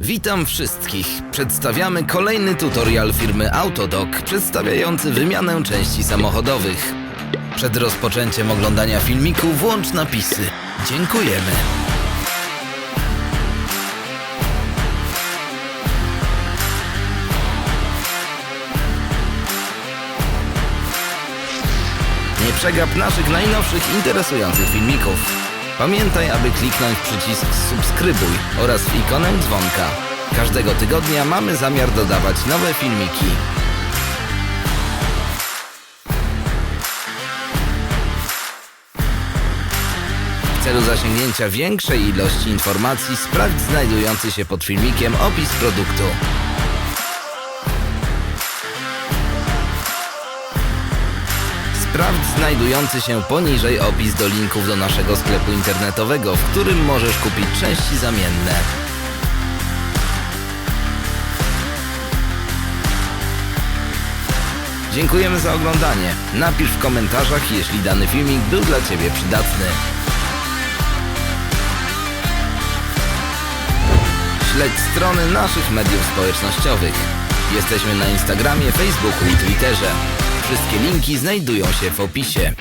Witam wszystkich. Przedstawiamy kolejny tutorial firmy Autodoc przedstawiający wymianę części samochodowych. Przed rozpoczęciem oglądania filmiku włącz napisy. Dziękujemy. Nie przegap naszych najnowszych interesujących filmików. Pamiętaj, aby kliknąć przycisk subskrybuj oraz ikonę dzwonka. Każdego tygodnia mamy zamiar dodawać nowe filmiki. W celu zasięgnięcia większej ilości informacji sprawdź znajdujący się pod filmikiem opis produktu. Sprawdź znajdujący się poniżej opis do linków do naszego sklepu internetowego, w którym możesz kupić części zamienne. Dziękujemy za oglądanie. Napisz w komentarzach, jeśli dany filmik był dla Ciebie przydatny. Śledź strony naszych mediów społecznościowych. Jesteśmy na Instagramie, Facebooku i Twitterze. Wszystkie linki znajdują się w opisie.